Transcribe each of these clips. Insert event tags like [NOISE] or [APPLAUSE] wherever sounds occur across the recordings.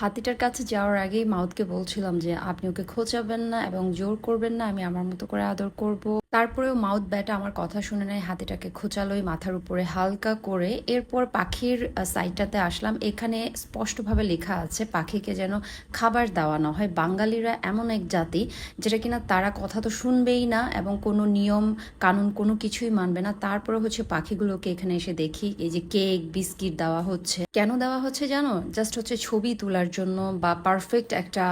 হাতিটার কাছে যাওয়ার আগেই মাউথকে বলছিলাম যে, আপনি ওকে খোঁচাবেন না এবং জোর করবেন না, আমি আমার মতো করে আদর করব। তারপরেও মাউথ ব্যাটা আমার কথা শুনে নেয়, হাতিটাকে খোঁচালোই মাথার উপরে হালকা করে। এরপর পাখির সাইডটাতে আসলাম। এখানে স্পষ্টভাবে লেখা আছে, পাখিকে যেন খাবার দেওয়া না হয়। বাঙালিরা এমন এক জাতি, যেটা কিনা তারা কথা তো শুনবেই না এবং কোনো নিয়ম, কানুন কোনো কিছুই মানবে না। তারপরে হচ্ছে পাখিগুলোকে এখানে এসে দেখি, এই যে কেক, বিস্কিট দেওয়া হচ্ছে। কেন দেওয়া হচ্ছে জানো? জাস্ট হচ্ছে ছবি তোলার জন্য বা পারফেক্ট একটা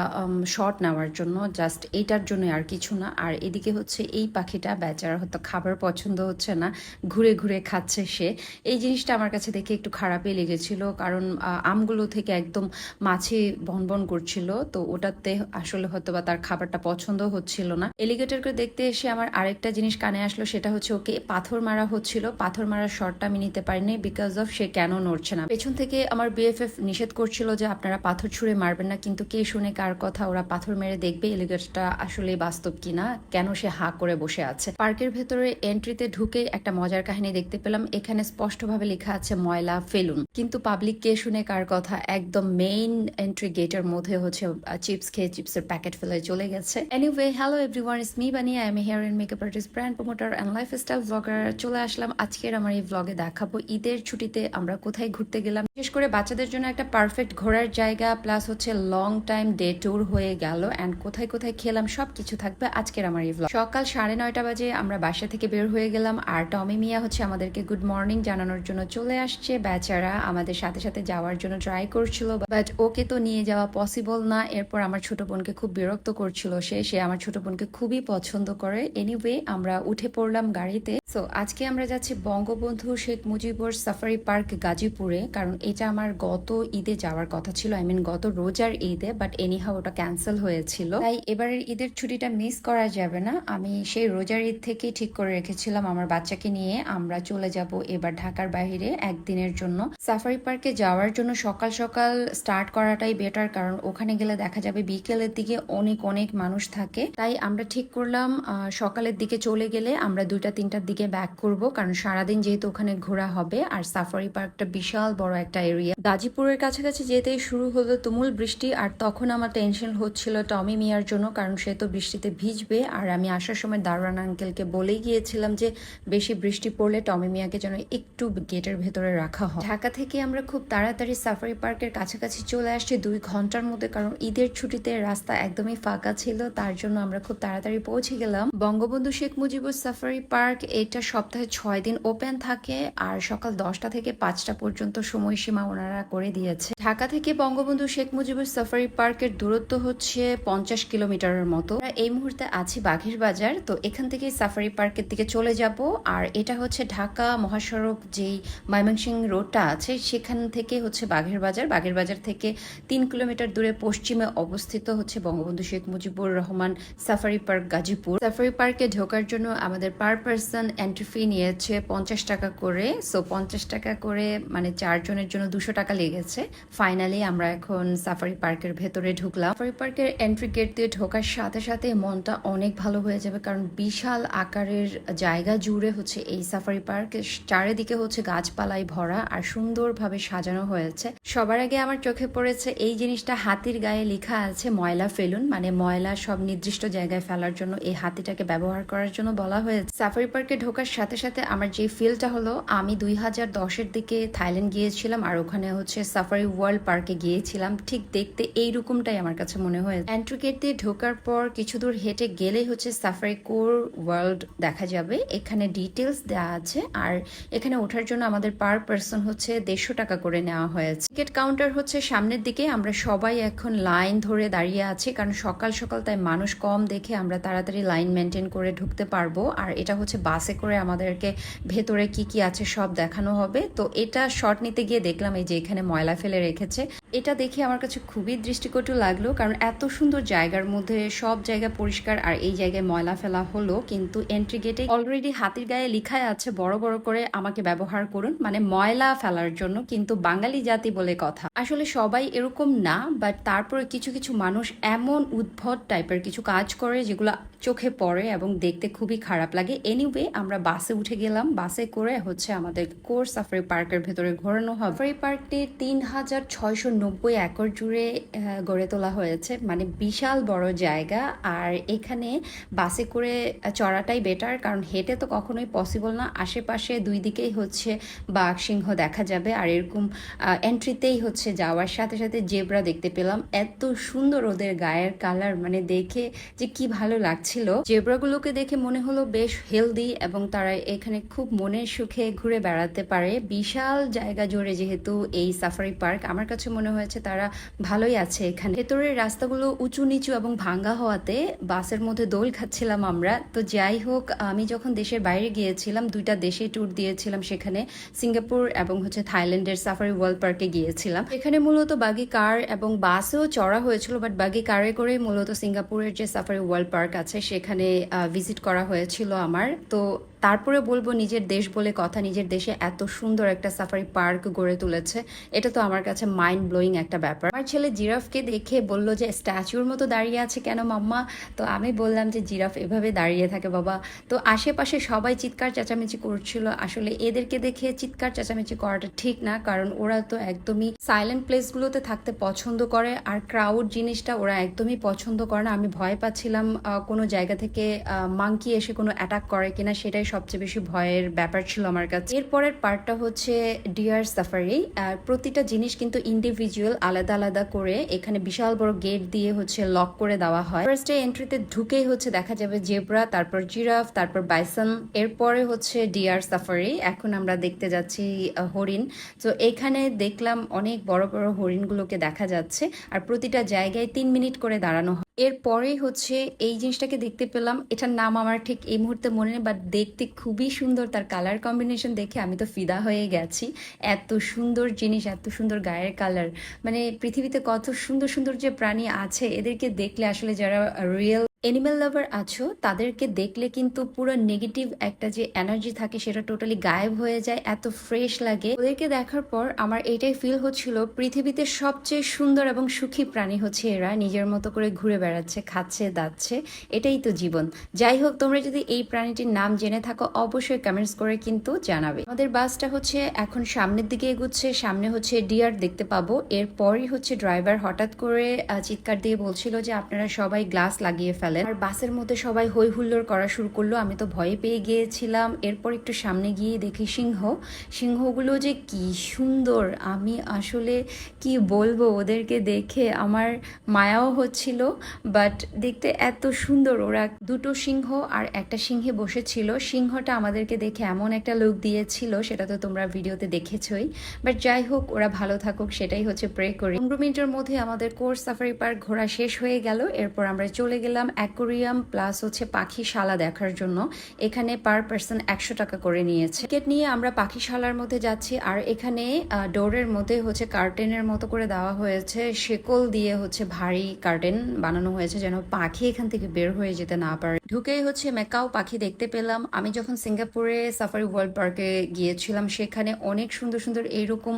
শট নেওয়ার জন্য জাস্ট এইটার জন্য আর কিছু না। আর এদিকে হচ্ছে এই পাখিটা বেচারা হয়তো খাবার পছন্দ হচ্ছে না, ঘুরে ঘুরে খাচ্ছে সে। এই জিনিসটা আমার কাছে দেখে একটু খারাপই লেগেছিল কারণ আমগুলো থেকে একদম মাছি বনবন করছিল, তো ওটাতে আসলে হয়তো বা তার খাবারটা পছন্দ হচ্ছিল না। এলিগেটরকে দেখতে এসে আমার আরেকটা জিনিস কানে আসলো, সেটা হচ্ছে ওকে পাথর মারা হচ্ছিল। পাথর মারার শটটা আমি নিতে পারিনি বিকজ অফ সে কেন নড়ছে না। পেছন থেকে আমার বিএফএফ নিষেধ করছিল যে আপনারা পাথর ছুঁড়ে মারবেন না, কিন্তু কে শুনে কার কথা ওরা পাথর মেরে দেখবে এলিগেটরটা আসলে বাস্তব কিনা, কেন সে হা করে বসে আছে? পার্কের ভেতরে এন্ট্রিতে ঢুকে একটা মজার কাহিনী দেখতে পেলাম, এখানে স্পষ্টভাবে লেখা আছে ময়লা ফেলুন। কিন্তু পাবলিক কে শুনে কার কথা, একদম মেইন এন্ট্রি গেটের মধ্যে হচ্ছে চিপস খেয়ে চিপসের প্যাকেট ফেলে চলে গেছে। Anyway hello everyone is me Bani I am hair and makeup artist brand promoter and lifestyle blogger চলে আসলাম আজকের আমার এই ব্লগে দেখাবো ঈদের ছুটিতে আমরা কোথায় ঘুরতে গেলাম। বিশেষ করে বাচ্চাদের জন্য একটা পারফেক্ট ঘোরার জায়গা প্লাস হচ্ছে লং টাইম ডে ট্যুর হয়ে গেল অ্যান্ড কোথায় কোথায় খেলাম সব কিছু থাকবে আজকের আমার এই ব্লগ সকাল সাড়ে নয়টা বাজে আমরা বাসা থেকে বের হয়ে গেলাম আর টমি মিয়া হচ্ছে আমাদেরকে গুড মর্নিং জানানোর জন্য চলে আসছে। বেচারা আমাদের সাথে সাথে যাওয়ার জন্য ট্রাই করছিল বাট ওকে তো নিয়ে যাওয়া পসিবল না। এরপর আমার ছোট বোনকে খুব বিরক্ত করছিল সে সে আমার ছোট বোনকে খুবই পছন্দ করে। এনিওয়ে আমরা উঠে পড়লাম গাড়িতে। সো আজকে আমরা যাচ্ছি বঙ্গবন্ধু শেখ মুজিবুর সাফারি পার্ক গাজীপুরে, কারণ এটা আমার গত ঈদে যাওয়ার কথা ছিল আই মিন গত রোজার ঈদে বাট এনিহাও ওটা ক্যান্সেল হয়েছিল। তাই এবারের ঈদের ছুটিটা মিস করা যাবে না। আমি সেই রোজার ঈদ থেকেই ঠিক করে রেখেছিলাম আমার বাচ্চাকে নিয়ে। আমরা চলে যাব এবার ঢাকার বাইরে একদিনের জন্য। সাফারি পার্কে যাওয়ার জন্য সকাল সকাল স্টার্ট করাটাই বেটার কারণ ওখানে গেলে দেখা যাবে বিকেলের দিকে অনেক অনেক মানুষ থাকে। তাই আমরা ঠিক করলাম সকালের দিকে চলে গেলে আমরা দুইটা, তিনটার দিকে ব্যাক করব, কারণ সারাদিন যেহেতু ওখানে ঘোরা হবে, আর সাফারি পার্কটা বিশাল বড় একটা এরিয়া গাজীপুরের কাছাকাছি যেতেই শুরু হলো তুমুল বৃষ্টি আর তখন আমার টেনশন হচ্ছিল টমি মিয়ার জন্য, কারণ সে তো বৃষ্টিতে ভিজবে। আর আমি আসার সময় দারোয়ান আঙ্কেলকে বলেই গিয়েছিলাম যে, বেশি বৃষ্টি পড়লে টমি মিয়াকে যেন একটু গেটের ভেতরে রাখা হয়। ঢাকা থেকে আমরা খুব তাড়াতাড়ি সাফারি পার্কের কাছাকাছি চলে আসছি দুই ঘণ্টার মধ্যে, কারণ ঈদের ছুটিতে রাস্তা একদমই ফাঁকা ছিল, তার জন্য আমরা খুব তাড়াতাড়ি পৌঁছে গেলাম। বঙ্গবন্ধু শেখ মুজিবুর সাফারি পার্ক এটা সপ্তাহে ছয় দিন ওপেন থাকে, আর সকাল দশটা থেকে পাঁচটা পর্যন্ত সময়সীমা ওনারা করে দিয়েছে। ঢাকা থেকে বঙ্গবন্ধু শেখ মুজিবুর সাফারি পার্কের দূরত্ব হচ্ছে পঞ্চাশ কিলোমিটারের মতো। এই মুহূর্তে আছি বাঘের বাজার, তো এখান থেকে সাফারি পার্কের দিকে চলে যাব। আর এটা হচ্ছে ঢাকা মহাসড়ক যেই ময়মনসিং রোডটা আছে, সেখান থেকে হচ্ছে বাঘের বাজার। বাঘের বাজার থেকে তিন কিলোমিটার দূরে পশ্চিমে অবস্থিত হচ্ছে Bangabandhu Sheikh Mujibur Rahman safari park Gazipur. Safari পার্কে ঢোকার জন্য আমাদের পার পার্সন এন্ট্রি ফি নিয়েছে পঞ্চাশ টাকা করে। সো পঞ্চাশ টাকা করে মানে চারজনের জন্য দুশো টাকা লেগেছে। ফাইনালি আমরা এখন সাফারি পার্কের ভেতরে ঢুকলাম। সাফারি পার্কের এন্ট্রি গেট দিয়ে ঢোকার সাথে সাথে মনটা অনেক ভালো হয়ে যাবে কারণ বিশাল আকারের জায়গা জুড়ে হচ্ছে এই সাফারি পার্ক চারিদিকে হচ্ছে গাছপালায় ভরা আর সুন্দরভাবে সাজানো হয়েছে। সবার আগে আমার চোখে পড়েছে এই জিনিসটা হাতির গায়ে লেখা আছে ময়লা ফেলুন মানে ময়লা সব নির্দিষ্ট জায়গায় ফেলার জন্য এই হাতিটাকে ব্যবহার করার জন্য বলা হয়েছে। সাফারি পার্কে ঢোকার সাথে সাথে আমার যে ফিলটা হলো, আমি দুই হাজার দশের দিকে থাইল্যান্ড গিয়েছিলাম আর ওখানে হচ্ছে সাফারি ওয়ার্ল্ড পার্কে গিয়েছিলাম। ঠিক দেখতে এইরকমটাই আমার কাছে মনে হয়। এন্ট্রি গেট দিয়ে ঢোকার পর কিছু দূর হেঁটে গেলেই হচ্ছে সাফারি কোর ওয়ার্ল্ড দেখা যাবে। এখানে ডিটেলস দেওয়া আছে। আর এখানে ওঠার জন্য আমাদের পার পার্সন হচ্ছে দেড়শো টাকা করে নেওয়া হয়েছে। টিকিট কাউন্টার হচ্ছে সামনের দিকে। আমরা সবাই এখন লাইন ধরে দাঁড়িয়ে আছি। কারণ সকাল সকাল তাই মানুষ কম দেখে আমরা তাড়াতাড়ি লাইন মেনটেন করে ঢুকতে পারব। আর এটা হচ্ছে বাসে করে আমাদেরকে ভেতরে কি কি আছে সব দেখানো হবে। তো এটা শর্ট নিতে গিয়ে দেখলাম এই যে এখানে ময়লা ফেলে রেখেছে। এটা আমার কাছে খুবই দৃষ্টিকটু লাগল, কারণ এত সুন্দর জায়গার মধ্যে সব জায়গা পরিষ্কার আর এই জায়গায় ময়লা ফেলা হলো, কিন্তু এন্ট্রি গেটে অলরেডি হাতির গায়ে লিখাই আছে, বড় বড় করে আমাকে ব্যবহার করুন মানে ময়লা ফেলার জন্য, কিন্তু বাঙালি জাতি বলে কথা। আসলে সবাই এরকম না বাট তারপরে কিছু কিছু মানুষ এমন উদ্ভট টাইপের কিছু কাজ করে, যেগুলো চোখে পড়ে এবং দেখতে খুবই খারাপ লাগে। এনিওয়ে আমরা বাসে উঠে গেলাম। বাসে করে হচ্ছে আমাদের কোর সাফারি পার্কের ভেতরে ঘোরানো হবে। সাফারি পার্কটি তিন হাজার ছয়শো নব্বই একর জুড়ে গড়ে তোলা হয়েছে। মানে বিশাল বড় জায়গা। আর এখানে বাসে করে চড়াটাই বেটার কারণ হেঁটে তো কখনোই পসিবল না। আশেপাশে দুই দিকেই হচ্ছে বাঘ সিংহ দেখা যাবে। আর এরকম এন্ট্রিতেই হচ্ছে যাওয়ার সাথে সাথে জেব্রা দেখতে পেলাম। এত সুন্দর ওদের গায়ের কালার মানে দেখে যে কি ভালো লাগছিল জেব্রাগুলোকে দেখে মনে হলো বেশ হেলদি এবং তারা এখানে খুব মনের সুখে ঘুরে বেড়াতে পারে। বিশাল জায়গা জুড়ে যেহেতু এই সাফারি পার্ক, আমার কাছে মনে হয়েছে তারা ভালোই আছে এখানে। ভেতরের রাস্তাগুলো উঁচু নিচু এবং ভাঙ্গা হওয়াতে বাসের মধ্যে দোল খাচ্ছিলাম আমরা। তো যাই হোক, আমি যখন দেশের বাইরে গিয়েছিলাম, দুইটা দেশে ট্যুর দিয়েছিলাম সেখানে, সিঙ্গাপুর এবং হচ্ছে থাইল্যান্ডের সাফারি ওয়ার্ল্ড পার্কে গিয়েছিলাম। এখানে মূলত বাগি কার এবং বাসেও চড়া হয়েছিল বাট বাগি কারে করে মূলত সিঙ্গাপুরের যে সাফারি ওয়ার্ল্ড পার্ক আছে সেখানে ভিজিট করা হয়েছিল আমার। তো তারপরে বলব নিজের দেশ বলে কথা, নিজের দেশে এত সুন্দর একটা সাফারি পার্ক গড়ে তুলেছে। এটা তো আমার কাছে মাইন্ড ব্লোয়িং একটা ব্যাপার। আমার ছেলে জিরাফকে দেখে বলল যে স্ট্যাচুর মতো দাঁড়িয়ে আছে কেন মাম্মা? তো আমি বললাম যে, জিরাফ এভাবে দাঁড়িয়ে থাকে বাবা। তো আশেপাশে সবাই চিৎকার চেঁচামেচি করছিল। আসলে এদেরকে দেখে চিৎকার চেঁচামেচি করাটা ঠিক না, কারণ ওরা তো একদমই সাইলেন্ট প্লেসগুলোতে থাকতে পছন্দ করে, আর ক্রাউড জিনিসটা ওরা একদমই পছন্দ করে না। আমি ভয় পাচ্ছিলাম কোনো জায়গা থেকে মাংকি এসে কোনো অ্যাটাক করে কিনা, সেটাই সবচেয়ে বেশি ভয়ের ব্যাপার ছিল আমার কাছে। এরপরের পার্টটা হচ্ছে ডিয়ার সাফারি আর প্রতিটা জিনিস কিন্তু ইন্ডিভিজুয়াল আলাদা আলাদা করে এখানে বিশাল বড় গেট দিয়ে হচ্ছে লক করে দেওয়া হয়। ফার্স্টে এন্ট্রিতে ঢুকেই হচ্ছে দেখা যাবে জেব্রা তারপর জিরাফ তারপর বাইসন এরপরে হচ্ছে ডিয়ার সাফারি এখন আমরা দেখতে যাচ্ছি হরিণ। তো এখানে দেখলাম অনেক বড় বড় হরিণগুলোকে দেখা যাচ্ছে, আর প্রতিটা জায়গায় তিন মিনিট করে দাঁড়ানো হয়। এরপরেই হচ্ছে এই জিনিসটাকে দেখতে পেলাম। এটার নাম আমার ঠিক এই মুহূর্তে মনে নেই বাট দেখতে খুবই সুন্দর তার কালার কম্বিনেশন দেখে আমি তো ফিদা হয়ে গেছি। এত সুন্দর জিনিস, এত সুন্দর গায়ের কালার মানে পৃথিবীতে কত সুন্দর সুন্দর যে প্রাণী আছে, এদেরকে দেখলে আসলে যারা রিয়েল এনিম্যাল লাভার আছো, তাদেরকে দেখলে কিন্তু পুরো নেগেটিভ একটা যে এনার্জি থাকে সেটা টোটালি গায়েব হয়ে যায়, এত ফ্রেশ লাগে। ওদেরকে দেখার পর আমার এটাই ফিল হচ্ছিল, পৃথিবীতে সবচেয়ে সুন্দর এবং সুখী প্রাণী হচ্ছে এরা, নিজের মতো করে ঘুরে বেড়াচ্ছে, খাচ্ছে, দাচ্ছে, এটাই তো জীবন। যাই হোক, তোমরা যদি এই প্রাণীটির নাম জেনে থাকো, অবশ্যই কমেন্টস করে কিন্তু জানাবে। আমাদের বাসটা হচ্ছে এখন সামনের দিকে এগুচ্ছে, সামনে হচ্ছে ডিয়ার দেখতে পাবো। এরপরই হচ্ছে ড্রাইভার হঠাৎ করে চিৎকার দিয়ে বলছিল যে আপনারা সবাই গ্লাস লাগিয়ে ফেলেন আর বাসের মধ্যে সবাই হই হুল্লোড় করা শুরু করল। আমি তো ভয়ে পেয়ে গিয়েছিলাম। এরপর একটু সামনে গিয়ে দেখি সিংহ। সিংহগুলো যে কি সুন্দর। আমি আসলে কি বলব ওদেরকে দেখে আমার মায়াও হচ্ছিল বাট দেখতে এত সুন্দর। ওরা দুটো সিংহ আর একটা সিংহে বসেছিল। সিংহটা আমাদেরকে দেখে এমন একটা লোক দিয়েছিল, সেটা তো তোমরা ভিডিওতে দেখেছই। বাট যাই হোক, ওরা ভালো থাকুক, সেটাই হচ্ছে প্রে করি। পনেরো মিনিটের মধ্যে আমাদের কোর্স সাফারি পার্ক ঘোরা শেষ হয়ে গেল। এরপর আমরা চলে গেলাম অ্যাকোরিয়াম প্লাস হচ্ছে পাখিশালা দেখার জন্য এখানে পার পার্সন একশো টাকা করে নিয়েছে। টিকিট নিয়ে আমরা পাখিশালার মধ্যে যাচ্ছি আর এখানে ডোরের মধ্যে হচ্ছে কার্টেনের মতো করে দেওয়া হয়েছে। শেকল দিয়ে হচ্ছে ভারী কার্টেন বানানো হয়েছে যেন পাখি এখান থেকে বের হয়ে যেতে না পারে। ঢুকেই হচ্ছে মেকাও পাখি দেখতে পেলাম। আমি যখন সিঙ্গাপুরে সাফারি ওয়ার্ল্ড পার্কে গিয়েছিলাম, সেখানে অনেক সুন্দর সুন্দর এইরকম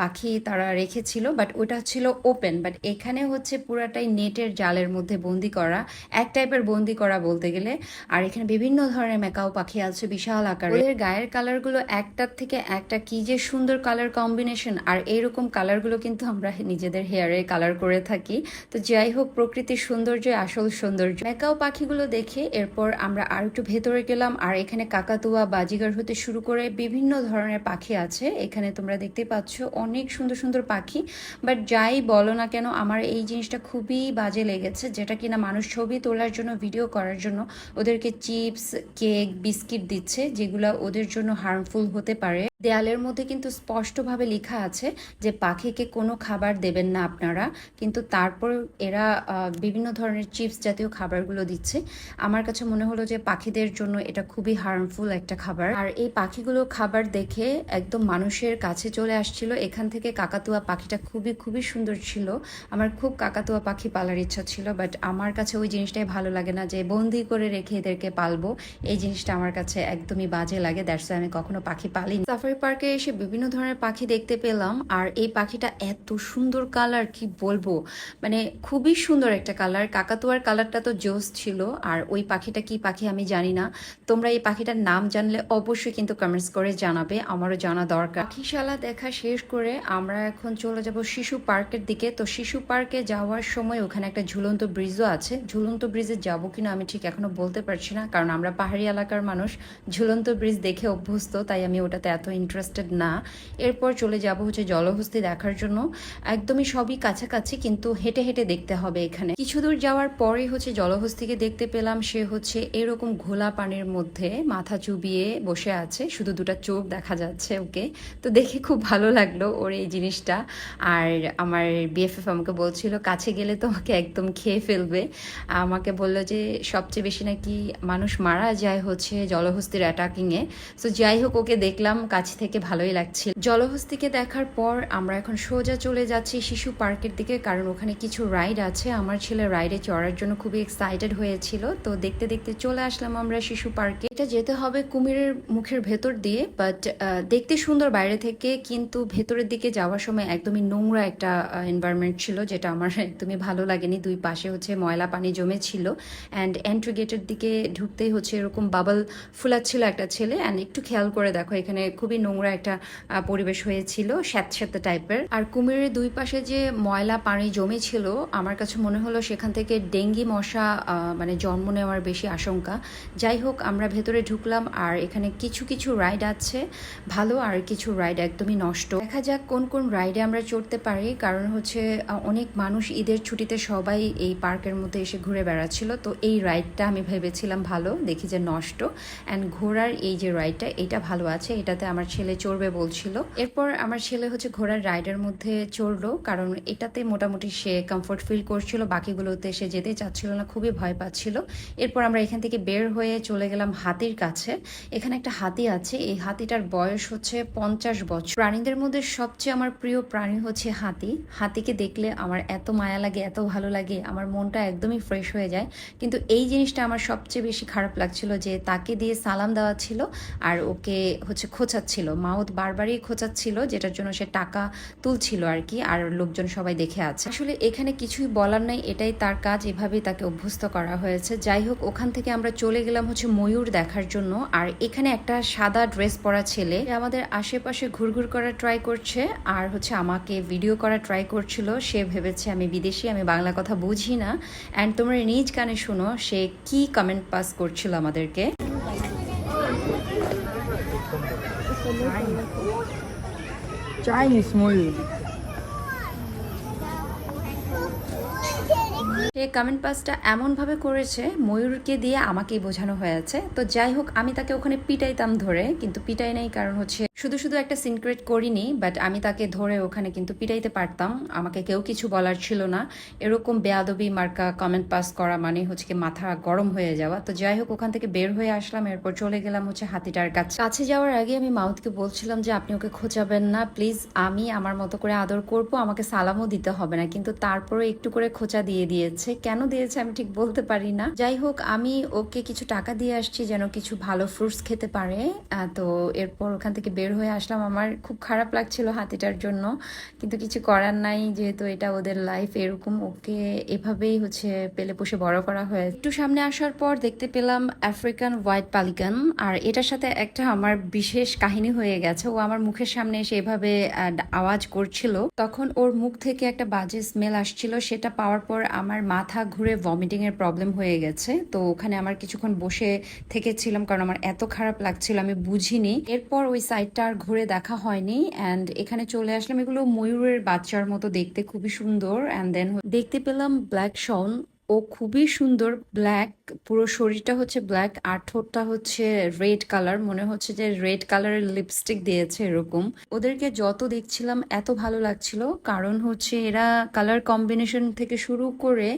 পাখি তারা রেখেছিল বাট ওটা ছিল ওপেন বাট এখানে হচ্ছে পুরাটাই নেটের জালের মধ্যে বন্দি করা। এক টাইপের বন্দি করা বলতে গেলে। আর এখানে বিভিন্ন ধরনের মেকাও পাখি আছে বিশাল আকার। ওদের গায়ের কালারগুলো একটার থেকে একটা। কি যে সুন্দর কালার কম্বিনেশন আর এইরকম কালারগুলো কিন্তু আমরা নিজেদের হেয়ারে কালার করে থাকি। তো যাই হোক, প্রকৃতির সৌন্দর্য, আসল সৌন্দর্য। মেকাও পাখিগুলো দেখে এরপর আমরা আর একটু ভেতরে গেলাম। আর এখানে কাকাতুয়া, বাজিগার হতে শুরু করে বিভিন্ন ধরনের পাখি আছে। এখানে তোমরা দেখতে পাচ্ছ অনেক সুন্দর সুন্দর পাখি। বাট যাই বলো না কেন, আমার এই জিনিসটা খুবই বাজে লেগেছে, যেটা কিনা মানুষ ছবি তোলার জন্য ভিডিও করার জন্য ওদেরকে চিপস কেক বিস্কিট দিচ্ছে, যেগুলো ওদের জন্য হার্মফুল হতে পারে। দেয়ালের মধ্যে কিন্তু স্পষ্টভাবে লেখা আছে যে পাখিকে কোনো খাবার দেবেন না আপনারা। কিন্তু তারপর এরা বিভিন্ন ধরনের চিপস জাতীয় খাবারগুলো দিচ্ছে। আমার কাছে মনে হলো যে পাখিদের জন্য এটা খুবই হার্মফুল একটা খাবার। আর এই পাখিগুলো খাবার দেখে একদম মানুষের কাছে চলে আসছিল। এখান থেকে কাকাতুয়া পাখিটা খুবই খুবই সুন্দর ছিল। আমার খুব কাকাতুয়া পাখি পালার ইচ্ছা ছিল, বাট আমার কাছে ওই জিনিসটাই ভালো লাগে না যে বন্দি করে রেখে এদেরকে পালবো। এই জিনিসটা আমার কাছে একদমই বাজে লাগে দ্যাটস আমি কখনো পাখি পালিনি। সাফারি পার্কে এসে বিভিন্ন ধরনের পাখি দেখতে পেলাম। আর এই পাখিটা এত সুন্দর কালার, কি বলব? মানে খুবই সুন্দর একটা কালার। কাকাতুয়ার কালারটা তো জোস ছিল। আর ওই পাখিটা কি পাখি আমি জানি না। তোমরা এই পাখিটার নাম জানলে অবশ্যই কিন্তু কমেন্টস করে জানাবে। আমারও জানা দরকার। পাখিশালা দেখা শেষ করে আমরা এখন চলে যাব শিশু পার্কের দিকে। তো শিশু পার্কে যাওয়ার সময় ওখানে একটা ঝুলন্ত ব্রিজও আছে। ঝুলন্ত ব্রিজে যাব কিনা আমি ঠিক এখনও বলতে পারছি না। কারণ আমরা পাহাড়ি এলাকার মানুষ। ঝুলন্ত ব্রিজ দেখে অভ্যস্ত, তাই আমি ওটাতে এত ইন্টারেস্টেড না। এরপর চলে যাব হচ্ছে জলহস্তি দেখার জন্য। একদমই সবই কাছাকাছি, কিন্তু হেঁটে হেঁটে দেখতে হবে এখানে। কিছু দূর যাওয়ার পরে হচ্ছে জলহস্তিকে দেখতে পেলাম, সে হচ্ছে এরকম ঘোলা পানির মধ্যে মাথা চুবিয়ে বসে আছে। শুধু দুটো চোখ দেখা যাচ্ছে ওকে। তো দেখে খুব ভালো লাগল ওর এই জিনিসটা। আর আমার বিএফএফ আমাকে বলছিল, কাছে গেলে তোমাকে একদম খেয়ে ফেলবে। আমাকে বলল যে, সবচেয়ে বেশি নাকি মানুষ মারা যায় হচ্ছে জলহস্তির অ্যাটাকিংয়ে সো যাই হোক, ওকে দেখলাম, কাছ থেকে ভালোই লাগছিল। জলহস্তিকে দেখার পর আমরা এখন সোজা চলে যাচ্ছি শিশু পার্কের দিকে, কারণ ওখানে কিছু রাইড আছে। আমার ছেলে রাইডে চড়ার জন্য খুবই এক্সাইটেড হয়েছিল। তো দেখতে দেখতে চলে আসলাম আমরা শিশু পার্কে। এটা যেতে হবে কুমিরের মুখের ভেতর দিয়ে বাট দেখতে সুন্দর বাইরে থেকে, কিন্তু ভেতরের দিকে যাওয়ার সময় একদমই নোংরা একটা এনভায়রনমেন্ট ছিল, যেটা আমার [LAUGHS] একদমই ভালো লাগেনি। দুই পাশে হচ্ছে ময়লা পানি জমে ছিল অ্যান্ড এন্ট্রি গেটের দিকে ঢুকতেই হচ্ছে এরকম বাবল ফুলাচ্ছিল একটা ছেলে। অ্যান্ড একটু খেয়াল করে দেখো, এখানে খুবই নোংরা একটা পরিবেশ হয়েছিল স্যাঁতস্যাঁতে টাইপের। আর কুমিরের দুই পাশে যে ময়লা পানি জমে ছিল আমার কাছে মনে হলো সেখান থেকে ডেঙ্গি মশা মানে জন্ম নেওয়ার বেশি আশঙ্কা। যাই হোক, আমরা ভেতরে ঢুকলাম, আর এখানে কিছু কিছু রাইড আছে। ভালো আর কিছু রাইড একদমই নষ্ট। দেখা যাক কোন কোন রাইডে আমরা চড়তে পারি, কারণ হচ্ছে অনেক মানুষ ঈদের ছুটিতে সবাই এই পার্কের মধ্যে এসে ঘুরে বেড়াচ্ছিল। তো এই রাইডটা আমি ভেবেছিলাম ভালো, দেখি যে নষ্ট। অ্যান্ড ঘোড়ার এই যে রাইডটা, এটা ভালো আছে, এটাতে আমার ছেলে চড়বে বলছিল। এরপর আমার ছেলে হচ্ছে ঘোড়ার রাইডের মধ্যে চড়লো, কারণ এটাতে মোটামুটি সে কমফোর্ট ফিল করছিল, বাকিগুলোতে সে যেতে চাচ্ছিল না, খুবই ভয় পাচ্ছিল। এরপর আমরা এখান থেকে বের হয়ে চলে গেলাম হাতির কাছে। এখানে একটা হাতি আছে, এই হাতিটার বয়স হচ্ছে পঞ্চাশ বছর। প্রাণীদের মধ্যে সবচেয়ে আমার প্রিয় প্রাণী হচ্ছে হাতি। হাতিকে দেখলে আমার এত মায়া লাগে, এত ভালো লাগে, আমার মনটা একদমই ফ্রেশ হয়ে যায়। কিন্তু এই জিনিসটা আমার সবচেয়ে বেশি খারাপ লাগছিল যে তাকে দিয়ে সালাম দেওয়া ছিল আর ওকে হচ্ছে খোঁচাচ্ছিল। মাউথ বারবারই খোঁচাচ্ছিল যেটার জন্য সে টাকা তুলছিল আর কি, আর লোকজন সবাই দেখে আছে। আসলে এখানে কিছুই বলার নাই, এটাই তার কাজ, এভাবেই তাকে অভ্যস্ত করা হয়েছে। যাই হোক, ওখান থেকে আমরা চলে গেলাম হচ্ছে ময়ূর দেখার জন্য। আর এখানে একটা সাদা ড্রেস পরা ছেলে আমাদের আশেপাশে ঘুরঘুর করা ট্রাই করছে, আর হচ্ছে আমাকে ভিডিও করা ট্রাই করছিল। সে ভেবেছে, আমি বিদেশি, আমি বাংলা কথা বুঝি না। অ্যান্ড তোমরা নিজ কানে শুনো, সে কি কমেন্ট পাস করছিল আমাদেরকে। Chinese movie. সে কমেন্ট পাসটা এমনভাবে করেছে, ময়ূরকে দিয়ে আমাকেই বোঝানো হয়েছে তো যাই হোক, আমি তাকে ওখানে পিটাইতাম ধরে, কিন্তু পিটাই নাই কারণ হচ্ছে শুধু শুধু একটা সিনক্রেট করিনি বাট আমি তাকে ধরে ওখানে কিন্তু পিটাইতে পারতাম। আমাকে কেউ কিছু বলার ছিল না। এরকম বেয়াদবি, মার্কা কমেন্ট পাস করা মানে হচ্ছে মাথা গরম হয়ে যাওয়া। তো যাই হোক, ওখান থেকে বের হয়ে আসলাম, এরপর চলে গেলাম হচ্ছে হাতিটার কাছে। কাছে যাওয়ার আগে আমি মাউথকে বলছিলাম যে, আপনি ওকে খোঁচাবেন না প্লিজ আমি আমার মতো করে আদর করব, আমাকে সালামও দিতে হবে না। কিন্তু তারপরে একটু করে খোঁচা দিয়ে দিয়েছে। কেন দিয়েছে আমি ঠিক বলতে পারি না। যাই হোক, আমি ওকে কিছু টাকা দিয়ে আসছি যেন কিছু ভালো ফ্রুটস খেতে পারে। তো এরপর ওখান থেকে বের হয়ে আসলাম। আমার খুব খারাপ লাগছিল হাতিটার জন্য, কিন্তু কিছু করার নাই, যেহেতু এটা ওদের লাইফ এরকম ওকে এভাবেই হচ্ছে পেলে পুষে বড় করা হয়েছে। একটু সামনে আসার পর দেখতে পেলাম আফ্রিকান হোয়াইট পালিকান আর এটার সাথে একটা আমার বিশেষ কাহিনী হয়ে গেছে। ও আমার মুখের সামনে এসে এভাবে আওয়াজ করছিল। তখন ওর মুখ থেকে একটা বাজে স্মেল আসছিল, সেটা পাওয়ার পর আমার মাথা ঘুরে ভমিটিং এর প্রবলেম হয়ে গেছে। তো ওখানে আমার কিছুক্ষণ বসে থেকেছিলাম, কারণ আমার এত খারাপ লাগছিল, আমি বুঝিনি। এরপর ওই আর ঘুরে দেখা হয়নি অ্যান্ড এখানে চলে আসলাম এগুলো ময়ূরের বাচ্চার মতো দেখতে, খুবই সুন্দর অ্যান্ড দেন দেখতে পেলাম ব্ল্যাক শন ও খুবই সুন্দর ব্ল্যাক পুরো শরীরটা হচ্ছে ব্ল্যাক আর ঠোঁটটা হচ্ছে রেড কালার মনে হচ্ছে যে রেড কালারের লিপস্টিক দিয়েছে এরকম। ওদেরকে যত দেখছিলাম, এত ভালো লাগছিল। কারণ হচ্ছে এরা কালার কম্বিনেশন থেকে শুরু করে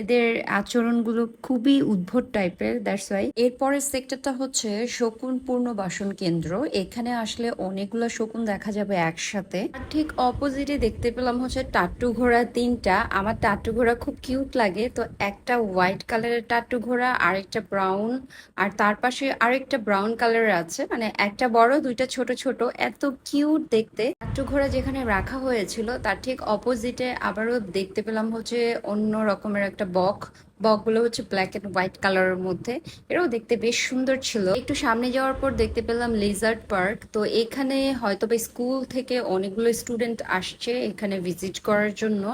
এদের আচরণগুলো খুবই উদ্ভট টাইপের দ্যাটস ওয়াই এরপরের সেক্টরটা হচ্ছে শকুন পূর্ণবাসন কেন্দ্র। এখানে আসলে অনেকগুলো শকুন দেখা যাবে একসাথে। ঠিক অপোজিটে দেখতে পেলাম হচ্ছে টাট্টু ঘোড়া তিনটা। আমার টাট্টু ঘোড়া খুব কিউট লাগে, তো একটা হোয়াইট কালারের টাট্টু ঘোড়া আরেকটা ব্রাউন আর তার পাশে আরেকটা ব্রাউন কালারের আছে মানে একটা বড়, দুইটা ছোট ছোট, এত কিউট দেখতে। টাট্টু ঘোড়া যেখানে রাখা হয়েছিল, তার ঠিক অপোজিটে আবারও দেখতে পেলাম হচ্ছে অন্য রকমের একটা বক বকগুলো হচ্ছে ব্ল্যাক এন্ড হোয়াইট কালারের মধ্যে। এরাও দেখতে বেশ সুন্দর ছিল। একটু সামনে যাওয়ার পর দেখতে পেলাম লিজার্ড পার্ক তো এখানে হয়তো বা স্কুল থেকে অনেকগুলো স্টুডেন্ট আসছে এখানে ভিজিট করার জন্য।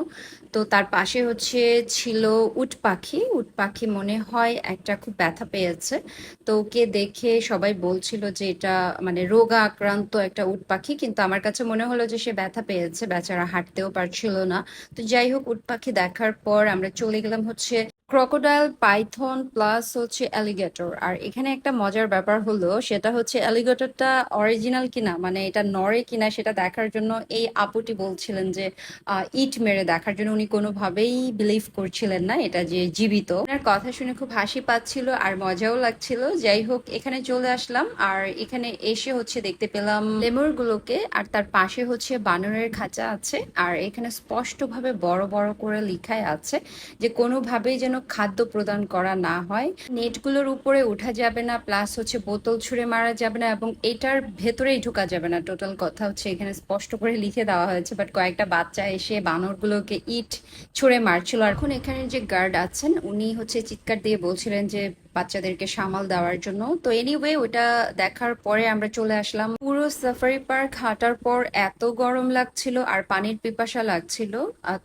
তো তার পাশে হচ্ছে ছিল উট পাখি। উট পাখি মনে হয় একটা খুব ব্যথা পেয়েছে। তো ওকে দেখে সবাই বলছিল যে এটা মানে রোগা আক্রান্ত একটা উট পাখি, কিন্তু আমার কাছে মনে হলো যে সে ব্যথা পেয়েছে। বেচারা হাঁটতেও পারছিল না। তো যাই হোক, উট পাখি দেখার পর আমরা চলে গেলাম হচ্ছে ক্রোকোডাইল পাইথন প্লাস হচ্ছে অ্যালিগেটর আর এখানে একটা মজার ব্যাপার হলো, সেটা হচ্ছে অ্যালিগেটরটা অরিজিনাল কিনা মানে এটা নড়ে কিনা সেটা দেখার জন্য এই আপুটি বলছিলেন যে ইট মেরে দেখার জন্য উনি কোনোভাবেই বিলিভ করছিলেন না, এটা যে জীবিত। ওনার কথা শুনে খুব হাসি পাচ্ছিল আর মজাও লাগছিল। যাই হোক, এখানে চলে আসলাম আর এখানে এসে হচ্ছে দেখতে পেলাম লেমুর গুলোকে, আর তার পাশে হচ্ছে বানরের খাঁচা আছে। আর এখানে স্পষ্টভাবে বড় বড় করে লিখাই আছে যে, কোনোভাবেই যেন খাদ্য প্রদান করা না হয়। নেটগুলোর উপরে উঠা যাবে না প্লাস হচ্ছে বোতল ছুঁড়ে মারা যাবে না এবং এটার ভেতরেই ঢোকা যাবে না। টোটাল কথা হচ্ছে এখানে স্পষ্ট করে লিখে দেওয়া হয়েছে বাট কয়েকটা বাচ্চা এসে বানরগুলোকে ইট ছুঁড়ে মারছিল। এখন এখানে যে গার্ড আছেন, উনি হচ্ছে চিৎকার দিয়ে বলছিলেন যে বাচ্চাদেরকে সামাল দেওয়ার জন্য। তো এনিওয়ে ওটা দেখার পরে আমরা চলে আসলাম। পুরো সাফারি পার্ক হাঁটার পর এত গরম লাগছিল আর পানির পিপাসা লাগছিল।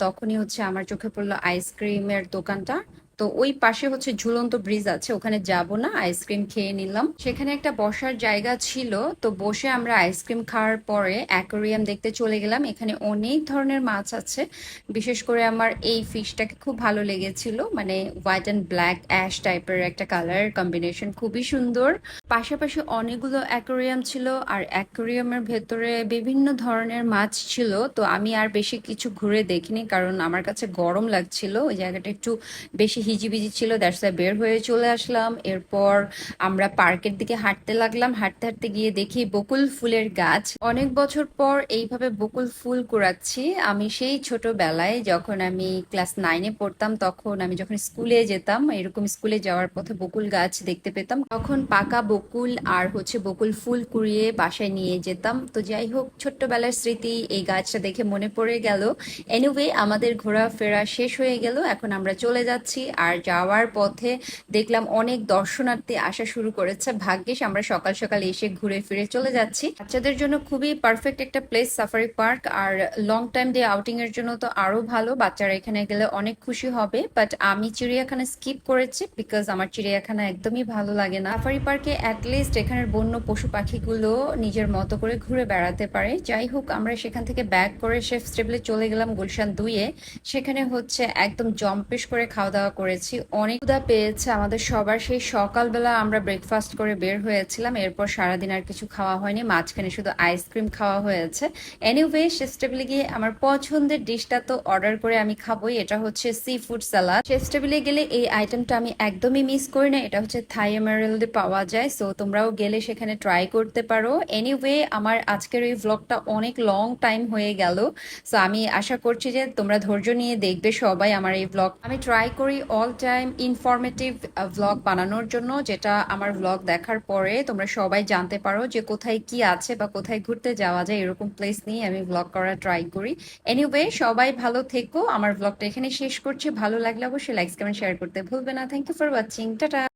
তখনই হচ্ছে আমার চোখে পড়ল আইসক্রিমের দোকানটা। তো ওই পাশে হচ্ছে ঝুলন্ত ব্রিজ আছে, ওখানে যাব না আইসক্রিম খেয়ে নিলাম। সেখানে একটা বসার জায়গা ছিল, তো বসে আমরা আইসক্রিম খাওয়ার পরে অ্যাকোরিয়াম দেখতে চলে গেলাম। এখানে অনেক ধরনের মাছ আছে, বিশেষ করে আমার এই ফিশটাকে খুব ভালো লেগেছিল মানে হোয়াইট অ্যান্ড ব্ল্যাক অ্যাশ টাইপের একটা কালার কম্বিনেশন খুবই সুন্দর। পাশাপাশি অনেকগুলো অ্যাকোরিয়াম ছিল, আর অ্যাকোরিয়ামের ভেতরে বিভিন্ন ধরনের মাছ ছিল, তো আমি আর বেশি কিছু ঘুরে দেখিনি, কারণ আমার কাছে গরম লাগছিল, ওই জায়গাটা একটু বেশি হিজিবিজি ছিল দ্যাটস বের হয়ে চলে আসলাম। এরপর আমরা পার্কের দিকে হাঁটতে লাগলাম। হাঁটতে হাঁটতে গিয়ে দেখি বকুল ফুলের গাছ। অনেক বছর পর এইভাবে বকুল ফুল কুড়াচ্ছি। আমি সেই ছোটবেলায় যখন আমি ক্লাস নাইনে পড়তাম, তখন আমি যখন স্কুলে যেতাম, এরকম স্কুলে যাওয়ার পথে বকুল গাছ দেখতে পেতাম। তখন পাকা বকুল আর হচ্ছে বকুল ফুল কুড়িয়ে বাসায় নিয়ে যেতাম। তো যাই হোক, ছোট্টবেলার স্মৃতি এই গাছটা দেখে মনে পড়ে গেল। এনিওয়ে আমাদের ঘোরাফেরা শেষ হয়ে গেল। এখন আমরা চলে যাচ্ছি আর যাওয়ার পথে দেখলাম অনেক দর্শনার্থী আসা শুরু করেছে। ভাগ্যিস আমরা সকাল সকাল এসে ঘুরে ফিরে চলে যাচ্ছি। বাচ্চাদের জন্য খুবই পারফেক্ট একটা প্লেস সাফারি পার্ক আর লং টাইম ডে আউটিং এর জন্য তো আরও ভালো। বাচ্চারা এখানে গেলে অনেক খুশি হবে। বাট আমি চিড়িয়াখানা স্কিপ করেছি বিকজ আমার চিড়িয়াখানা একদমই ভালো লাগে না। সাফারি পার্কে অ্যাটলিস্ট এখানের বন্য পশু পাখিগুলো নিজের মতো করে ঘুরে বেড়াতে পারে। যাই হোক, আমরা সেখান থেকে ব্যাক করে শেফ স্টেবলে চলে গেলাম গুলশান দুইয়ে। সেখানে হচ্ছে একদম জম্পেশ করে খাওয়া দাওয়া করেছি। অনেক ক্ষুধা পেয়েছে আমাদের সবার। সেই সকালবেলা আমরা ব্রেকফাস্ট করে বের হয়েছিলাম। এরপর সারাদিন আর কিছু খাওয়া হয়নি। মাঝখানে শুধু আইসক্রিম খাওয়া হয়েছে। এনিওয়ে শেফ টেবিলে গিয়ে আমার পছন্দের ডিশটা তো অর্ডার করে আমি খাবোই। এটা হচ্ছে সি ফুড সালাদ শেফ টেবিলে গেলে এই আইটেমটা আমি একদমই মিস করি না। এটা হচ্ছে থাই এমারেলদে পাওয়া যায়। সো তোমরাও গেলে সেখানে ট্রাই করতে পারো। এনিওয়ে আমার আজকের এই ভ্লগটা অনেক লং টাইম হয়ে গেল। সো আমি আশা করছি যে তোমরা ধৈর্য নিয়ে দেখবে সবাই আমার এই ভ্লগ আমি ট্রাই করি অল টাইম ইনফরমেটিভ ভ্লগ বানানোর জন্য, যেটা আমার ভ্লগ দেখার পরে তোমরা সবাই জানতে পারো যে কোথায় কি আছে বা কোথায় ঘুরতে যাওয়া যায়, এরকম প্লেস নিয়ে আমি ভ্লগ করার ট্রাই করি। এনিওয়ে সবাই ভালো থেকো। আমার ভ্লগটা এখানে শেষ করছি। ভালো লাগলে অবশ্যই লাইক কমেন্ট শেয়ার করতে ভুলবে না। Thank you for watching ta-ta!